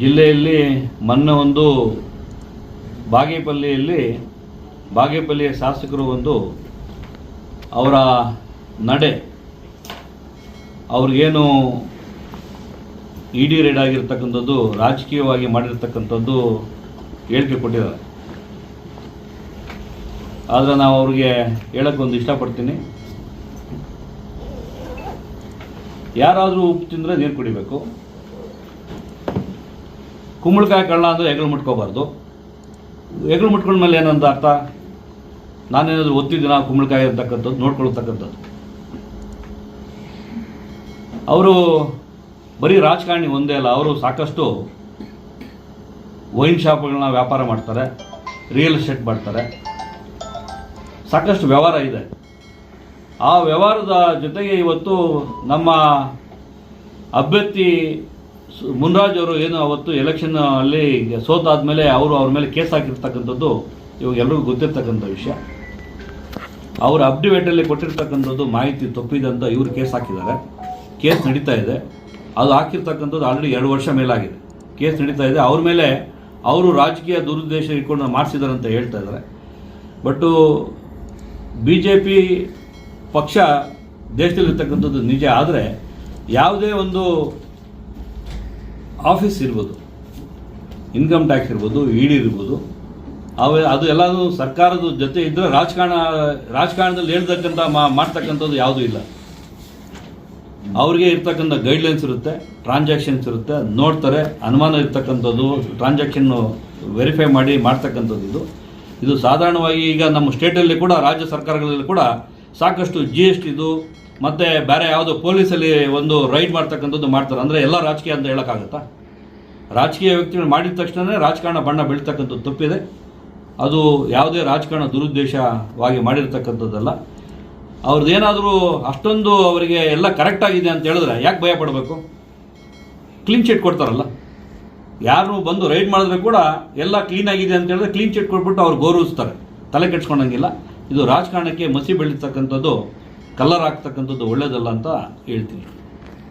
ಜಿಲ್ಲೆಯಲ್ಲಿ ಮೊನ್ನೆ ಒಂದು ಬಾಗೇಪಲ್ಲಿಯಲ್ಲಿ, ಬಾಗೇಪಲ್ಲಿಯ ಶಾಸಕರು ಒಂದು ಅವರ ನಡೆ, ಅವ್ರಿಗೇನು ಇ ಡಿ ರೇಡ್ ಆಗಿರ್ತಕ್ಕಂಥದ್ದು, ರಾಜಕೀಯವಾಗಿ ಮಾಡಿರ್ತಕ್ಕಂಥದ್ದು ಹೇಳಿಕೆ ಕೊಟ್ಟಿದ್ದಾರೆ. ಆದರೆ ನಾವು ಅವ್ರಿಗೆ ಹೇಳೋಕ್ಕೊಂದು ಇಷ್ಟಪಡ್ತೀನಿ. ಯಾರಾದರೂ ಉಪ್ಪು ತಿಂದರೆ ನೀರು ಕುಡಿಬೇಕು. ಕುಂಬಳಕಾಯಿ ಕಳ್ಳ ಅಂದರೆ ಹೆಗಲು ಮುಟ್ಕೋಬಾರ್ದು. ಹೆಗಲು ಮುಟ್ಕೊಂಡ್ಮೇಲೆ ಏನಂತ ಅರ್ಥ? ನಾನೇನಾದರೂ ಒತ್ತಿದ್ದೀನ ಕುಂಬಳಕಾಯಿ ಅಂತಕ್ಕಂಥದ್ದು, ನೋಡ್ಕೊಳ್ತಕ್ಕಂಥದ್ದು. ಅವರು ಬರೀ ರಾಜಕಾರಣಿ ಒಂದೇ ಅಲ್ಲ, ಅವರು ಸಾಕಷ್ಟು ವೈನ್ ಶಾಪ್ಗಳನ್ನ ವ್ಯಾಪಾರ ಮಾಡ್ತಾರೆ, ರಿಯಲ್ ಎಸ್ಟೇಟ್ ಮಾಡ್ತಾರೆ. ಸಾಕಷ್ಟು ವ್ಯವಹಾರ ಇದೆ. ಆ ವ್ಯವಹಾರದ ಜೊತೆಗೆ ಇವತ್ತು ನಮ್ಮ ಅಭ್ಯರ್ಥಿ ಮುನ್ರಾಜ್ ಅವರು ಏನು ಅವತ್ತು ಎಲೆಕ್ಷನ್ ಅಲ್ಲಿ ಸೋತಾದ್ಮೇಲೆ ಅವರು ಅವ್ರ ಮೇಲೆ ಕೇಸ್ ಹಾಕಿರ್ತಕ್ಕಂಥದ್ದು ಇವಾಗ ಎಲ್ಲರಿಗೂ ಗೊತ್ತಿರ್ತಕ್ಕಂಥ ವಿಷಯ. ಅವ್ರ ಅಪ್ಡಿವೇಟಲ್ಲಿ ಕೊಟ್ಟಿರ್ತಕ್ಕಂಥದ್ದು ಮಾಹಿತಿ ತಪ್ಪಿದೆ ಅಂತ ಇವರು ಕೇಸ್ ಹಾಕಿದ್ದಾರೆ. ಕೇಸ್ ನಡೀತಾ ಇದೆ. ಅದು ಹಾಕಿರ್ತಕ್ಕಂಥದ್ದು ಆಲ್ರೆಡಿ ಎರಡು ವರ್ಷ ಮೇಲಾಗಿದೆ. ಕೇಸ್ ನಡೀತಾ ಇದೆ. ಅವ್ರ ಮೇಲೆ ಅವರು ರಾಜಕೀಯ ದುರುದ್ದೇಶ ಇಟ್ಕೊಂಡು ಮಾಡಿಸಿದ್ದಾರೆ ಅಂತ ಹೇಳ್ತಾ ಇದ್ದಾರೆ. ಬಟ್ಟು ಬಿ ಜೆ ಪಿ ಪಕ್ಷ ದೇಶದಲ್ಲಿರ್ತಕ್ಕಂಥದ್ದು ನಿಜ ಆದರೆ ಯಾವುದೇ ಒಂದು ಆಫೀಸ್ ಇರ್ಬೋದು, ಇನ್ಕಮ್ ಟ್ಯಾಕ್ಸ್ ಇರ್ಬೋದು ಇ ಡಿ ಇರ್ಬೋದು, ಅವ ಅದು ಎಲ್ಲದೂ ಸರ್ಕಾರದ ಜೊತೆ ಇದ್ದರೆ ರಾಜಕಾರಣ, ರಾಜಕಾರಣದಲ್ಲಿ ಹೇಳ್ತಕ್ಕಂಥ ಮಾ, ಮಾಡ್ತಕ್ಕಂಥದ್ದು ಯಾವುದೂ ಇಲ್ಲ. ಅವ್ರಿಗೆ ಇರ್ತಕ್ಕಂಥ ಗೈಡ್ಲೈನ್ಸ್ ಇರುತ್ತೆ ಟ್ರಾನ್ಸಾಕ್ಷನ್ಸ್ ಇರುತ್ತೆ, ನೋಡ್ತಾರೆ, ಅನುಮಾನ ಇರ್ತಕ್ಕಂಥದ್ದು ಟ್ರಾನ್ಸಾಕ್ಷನ್ನು ವೆರಿಫೈ ಮಾಡಿ ಮಾಡ್ತಕ್ಕಂಥದ್ದು ಇದು. ಇದು ಸಾಧಾರಣವಾಗಿ ಈಗ ನಮ್ಮ ಸ್ಟೇಟಲ್ಲಿ ಕೂಡ, ರಾಜ್ಯ ಸರ್ಕಾರಗಳಲ್ಲಿ ಕೂಡ ಸಾಕಷ್ಟು ಜಿ ಎಸ್ ಟಿದು ಮತ್ತು ಬೇರೆ ಯಾವುದೋ ಪೊಲೀಸಲ್ಲಿ ಒಂದು ರೈಡ್ ಮಾಡ್ತಕ್ಕಂಥದ್ದು ಮಾಡ್ತಾರೆ. ಅಂದರೆ ಎಲ್ಲ ರಾಜಕೀಯ ಅಂತ ಹೇಳೋಕ್ಕಾಗತ್ತಾ? ರಾಜಕೀಯ ವ್ಯಕ್ತಿಗಳು ಮಾಡಿದ ತಕ್ಷಣವೇ ರಾಜಕಾರಣ ಬಣ್ಣ ಬೀಳ್ತಕ್ಕಂಥದ್ದು ತಪ್ಪಿದೆ. ಅದು ಯಾವುದೇ ರಾಜಕಾರಣ ದುರುದ್ದೇಶವಾಗಿ ಮಾಡಿರ್ತಕ್ಕಂಥದ್ದಲ್ಲ. ಅವ್ರದ್ದೇನಾದರೂ ಅಷ್ಟೊಂದು ಅವರಿಗೆ ಎಲ್ಲ ಕರೆಕ್ಟ್ ಆಗಿದೆ ಅಂತ ಹೇಳಿದ್ರೆ ಯಾಕೆ ಭಯ ಪಡಬೇಕು? ಕ್ಲೀನ್ ಚಿಟ್ ಕೊಡ್ತಾರಲ್ಲ. ಯಾರು ಬಂದು ರೈಡ್ ಮಾಡಿದ್ರೆ ಕೂಡ ಎಲ್ಲ ಕ್ಲೀನ್ ಆಗಿದೆ ಅಂತ ಹೇಳಿದ್ರೆ ಕ್ಲೀನ್ ಚಿಟ್ ಕೊಟ್ಬಿಟ್ಟು ಅವ್ರು ಗೌರವಿಸ್ತಾರೆ. ತಲೆ ಕೆಡ್ಸ್ಕೊಂಡಂಗಿಲ್ಲ. ಇದು ರಾಜಕಾರಣಕ್ಕೆ ಮಸಿ ಬೆಳೀತಕ್ಕಂಥದ್ದು ಕಲರ್ ಆಗ್ತಕ್ಕಂಥದ್ದು ಒಳ್ಳೇದಲ್ಲ ಅಂತ ಹೇಳ್ತೀನಿ.